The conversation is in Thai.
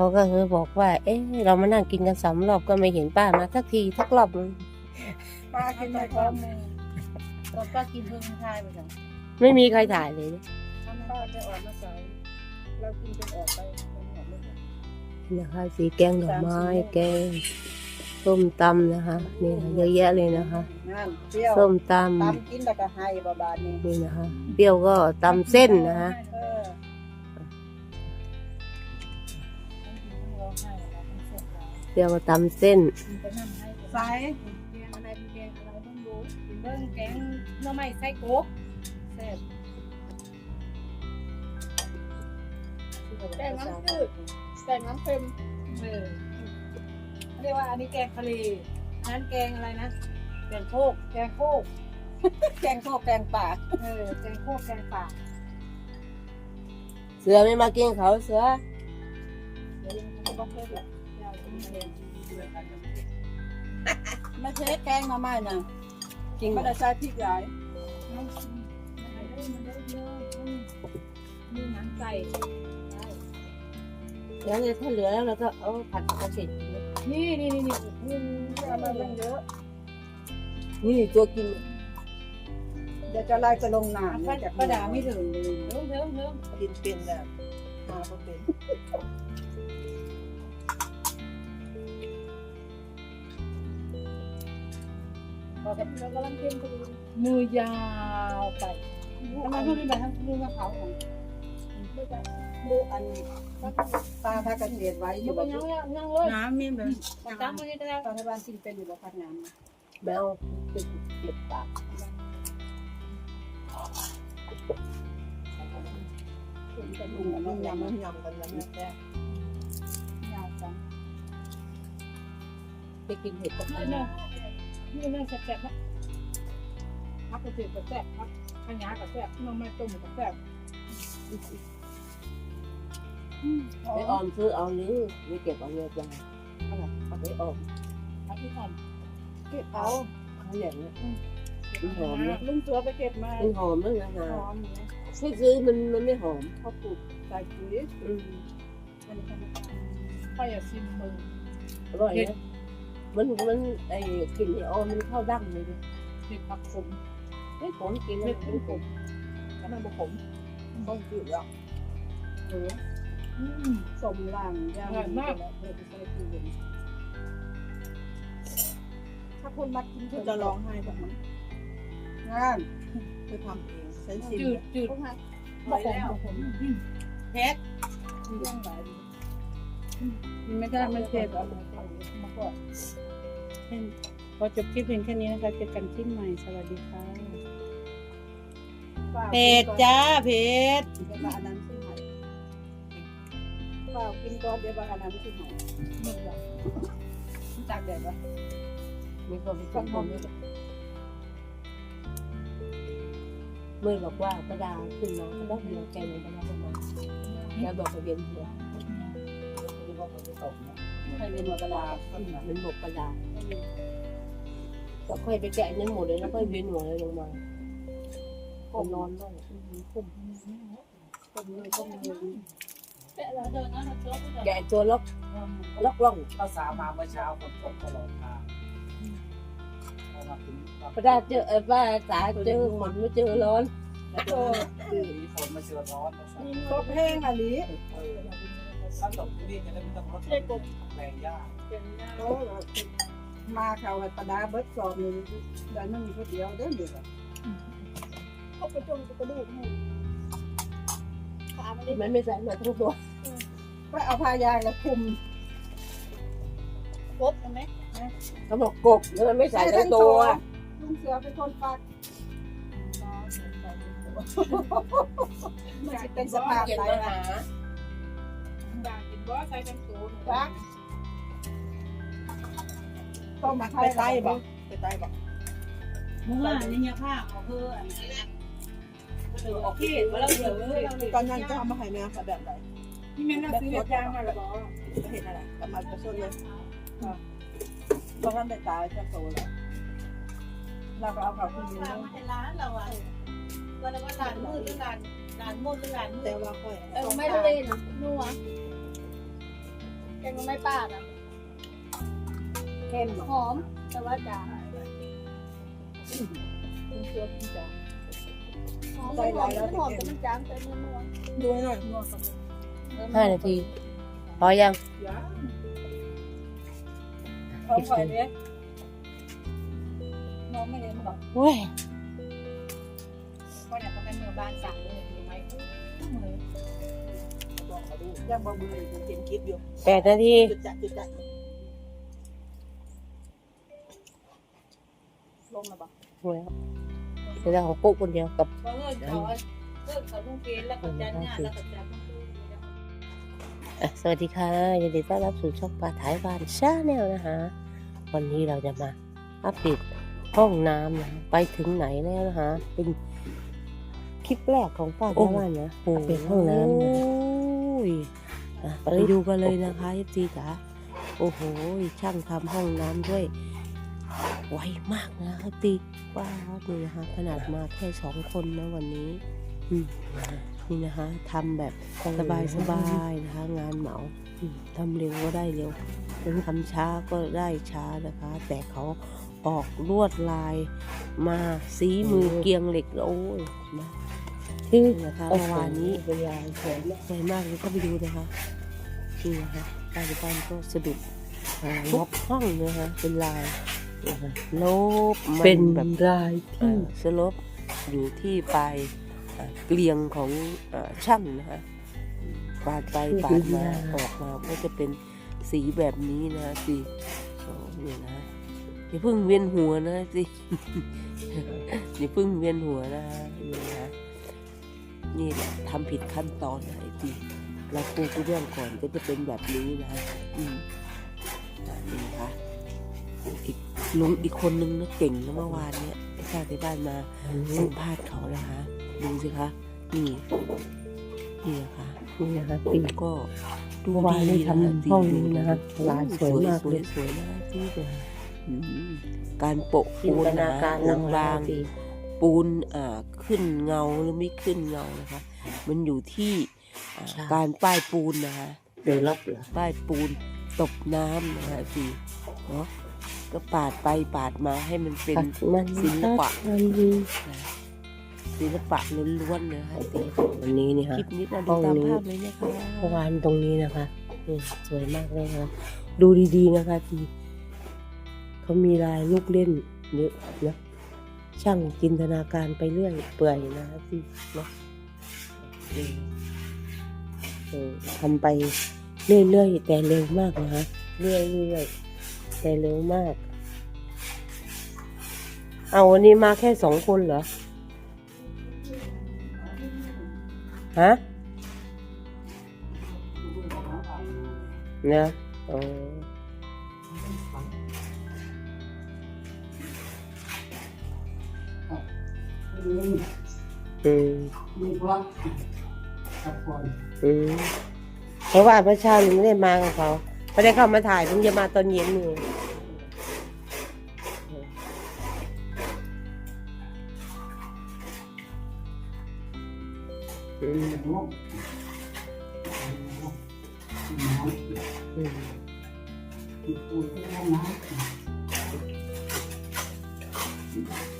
เขาก็คือบอกว่า เอ๊ะเรามานั่งกินกันสามรอบก็ไม่เห็นป้ามาสักทีสักรอบนึงป้ากินไม่พร้อมมือเราป้ากินเพิ่งทายไปจังไม่มีใครถ่ายเลยนะป้าจะออกมาใส่เรากินจนออกไปเป็นหมดเลยนะคะสีแกงดอกไม้แกงส้มตำนะคะนี่เยอะแยะเลยนะคะนั่นเปรี้ยวส้มตตำกินแต่ก็ให้บาบานี่ำนี่นะคะเปรี้ยวก็ตำเส้นนะคะ เออเปรี้ยวก็ตำเส้นใส่แกงอะไรเป็นแกงอะไรต้องรู้เป็นเบิ้งแกงหน่อไม้ไส้กบแซ่บแกงน้ำจืดแกงน้ำเค็มเออเรียกว่าอันนี้แกงทะเลอันนั้นแกงอะไรนะแกงโคกแกงโคกแกงโคกแกงป่าเออแกงโคกแกงป่าเสือไม่มากินเขาเสือเดี๋ยวยังจะบอกเพิ่มเลยยาวเป็นแกง ไม่ใช่แกงมาม่าน่ะจริงไม่ได้ใส่พริกหลายมันมันได้มันได้เยอะมีหนังไก่แล้วเนี่ยถ้าเหลือแล้วเราก็เอาผัดกระเทียมนี่นี่นี่นี่นี่เอามาเรื่องเยอะนี่ตัวกินเดี๋ยวจะไล่จะลงน้ำป้าเนี่ยป้าดาไม่ถึงเลยเพิ่มเพิ่มเพิ่มกินเป็นแบบมาก็เป็น เรากำลังเตรียมตัวมือยาวไปทำไมเขาไม่ไปทางมือมาเขาของลูกอันตาพากันเรียนไว้ออยู่ยู่กับ้านนยังยังเลยน้ำมีแบบจังมือจะได้ตอนในบ้านกินเป็นอยู่บ่พักน้ำแมวเป็นเก็บปากกินเป็นลุงมันยำมันยำกันแล้วแม่ยาวจังไปกินเห็ดกับนี่ นะนี่น่าแซ่บๆนะพักกระเทียมกับแซ่บพักข้าวหยากับแซ่บน้องไม้ต้มกับแซ่บไปออมซื้อเอาหรือไม่เก็บเอาเยอะจังอะไรเอาไปออมพักที่อ่อนเก็บเอาเขาอย่างนี้มันหอมนะลุงเสือไปเก็บมามันหอมนะนะหนะอมนะซื้อซื้อมันมันไม่หอมเขาปลูกใส่ปุ๋ยอืมมันธรรมดาค่อยอย่าซิมมืออร่อยนะ มันมันไอ้กลิ่นไอ้ออมมันเข้าดั้งเลยดิเผ็ดผักขมไม่ผมกินเผ็ไม่ดผมขมแล้วมันบะขมต้องจืดอะเอออืมสมล่างย่างมากเลยไปใส่ปุ๋ยถ้าคนมักกินเขาจะร้องไห้แบบนั้นงานไปทำเองใช้ชิมจืดจืดพวกนั้นบะขมบะขมเพชรมีเรื่องหลายมัน ไม่ได้มันเจ็บอะมาก่อนพอจบคลิปเพียงแค่นี้นะคะเจอกันคลิปใหม่สวัสดีค่ะเพชรจ้าเพชรเดี๋ยวมาอันนั้นซื้อให้เปล่ากินก่อนเดี๋ยวมาอันนั้นซื้อให้มึงเหรอจากแดดวะมีคนไปกินผมเมื่อบอกว่าประดาขึ้นมาก็ต้องมีแกงในประดาขึ้นมาแล้วบอกไปเวียนหัว ใครเป็นหัวกระดาษมันบอกระดาษก็ค่อยไปแกะนั้นหมดเลยแล้วค่อยเวียนหัวเลยลงมาผมนอนบ้างคุ้มต้มเลยต้มเลยแกะตัวล็อกล็อกล่องข้าวสามาเมื่อเช้าฝนตกตลอดทางพอมาถึงประดาเจอเออป้าสาเจอฝนไม่เจอร้อนแล้วก็คือมีฝนมาเจอร้อนตกแห้งอะลิ ถ้าตกที่นี่จะได้ไม่ต้องรถแรงยากเขามาเขาให้ปะดาเบิดสอบนึ่งเดี๋ยวนั่งคนเดียวเด้อเดี๋ยวเขาไปจมกระดูกให้ขาไม่ได้มันไม่ใส่มาทุกตัวก็เอาพายางแล้วคุมครบใช่ไหมเขาบอกกบแล้วมันไม่ใส่ทั้งตัวลุงเสือเป็นคนปักมันจะเป็นสภาพเขียนไหนมานะ หาด่างกินบ่ใส่ทั้งตัวปักต้องมาไปใต้บ่ไปใต้บ่เมื่อนี่ยผ้าเขาเพื่ออันนี้เออโอเคว่าเราเดี๋ยวตอนนั้นจะเอามาให้แม่ค่ะแบบไหนที่แม่น่าซื้อแบบยางมาแล้วบอกจะเห็นอะไรประมาณประชดเลยเพราะว่าได้ตายจะโตแล้วเราก็เอาเขาขึ้นยืนร้านเราอะวันนั้นว่าร้านมืดหรือร้านร้านมืดหรือร้านมืดแต่ว่าค่อยเออไม่ได้เลยนะนัว แกงไม่ป้านะเข้มหรอหอม แต่ว่าจางคุณเชื่อพี่จ๋าหอมไม่หอมไม่หอมแต่มันจางแต่มันนัวดูให้หน่อยนัวกับมันห้านาทีพอยังพร้อมไฟเลยน้องไม่เลี้ยงบอกเว้ยก็อยากจะเป็นเมือบ้านสั่งเลยมีไหมมือบอกเขาดู ย่างบะเบืออยู่เขียนคลิปอยู่แปดนาทีจุดจัดจุดจัดลงมาบอกแล้วเดี๋ยวเของปุ๊กคนเดียวกับเพราะเงินเขาเลิกเขาต้องเกณฑ์แล้วก็จันเนี่ยแล้วก็จันอะสวัสดีค่ะยินดีต้อนรับสู่ช่องปลาถ่ายบ้านชาแนลนะคะวันนี้เราจะมาอัปเดตห้องน้ำนะไปถึงไหนแล้วนะคะเป็นคลิปแรกของป้าถ่ายบ้านนะอัปเดตห้องน้ำนะ อะไปดูกันเลยนะคะเอฟซีจ๋าโอ้โห ช่างทำห้องน้ำด้วย ไวมากนะครับตีว้าวนี่นะคะขนาดมาแค่สองคนนะวันนี้อืนี่นะคะทำแบบสบายสบายๆนะคะ งานเหมาทำเร็วก็ได้เร็วทำช้าก็ได้ช้านะคะ แต่เขาออกลวดลายมาสีมือเกียงเหล็กโอ้ยนะ นี่นะคะเมื่อวานนี้เป็นลายสวยมากสวยมากเลยก็ไปดูนะคะนี่นะคะป้าที่บ้านก็สะดุดอ่าลบห้องนะคะเป็นลายนะคะลบมันเป็นแบบลายเอ่ที่อสลบอยู่ที่ปลายเอ่อเกลียงของเอ่อช่างนะคะปาดไปปาดมาออกมาก็จะเป็นสีแบบนี้นะสิโอ้เนี่ยนะอย่าเพิ่งเวียนหัวนะสิอย่าเพิ่งเวียนหัวนะนี่นะ นี่แหละทำผิดขั้นตอนนะไอ้ทีเราปูกระเบื้องก่อนก็จะเป็นแบบนี้นะอืมอ่านี่นะคะอีกลุงอีกคนนึงนะเก่งนะเมื่อวานเนี้ยไอ้ข้าที่บ้านมาสัมภาษณ์เขานะคะดูสิคะนี่นี่นะคะนี่นะคะปีก็ดูเมื่อวานนี้ดีะทำห้องนี้นะคะลายสวยมากสเลวยยสวยนะคะที่อืมการโปะจินปูนตนานะการปูนเรบางตี ปูนอ่าขึ้นเงาหรือไม่ขึ้นเงานะคะ มันอยู่ที่อ่าใช่การป้ายปูนนะคะเดี๋ยวรับเหรอป้ายปูนตบน้ำนะคะสิเนาะก็ปาดไปปาดมาให้มันเป็นปัดมันศิลปะมันดีศิลปะล้วนๆนะคะสิวันนี้นี่คค่ะลิปนี้นะห้ดูองตามนี้ภาพเลยนะคะเมื่อวานตรงนี้นะคะนี่สวยมากเลยนะคะดูดีๆนะคะทีเขามีลายลูกเล่นเยอะนะ ช่างจินตนาการไปเรื่อยเปื่อยนะคะทีนะอืมเออทำไปเรื่อยๆแต่เร็วมากนะคะเรื่อยๆแต่เร็วมาก เอาวันนี้มาแค่สองคนเหรอฮะเนะอ๋อ อืมมีพระกับคนอืมเพราะว่าพระเช้านี้ไม่ได้มากับเขาไม่ได้เข้ามาถ่ายเพิ่งจะมาตอนเย็นนี่อืมน้องอืมที่พูดที่ห้องน้ำ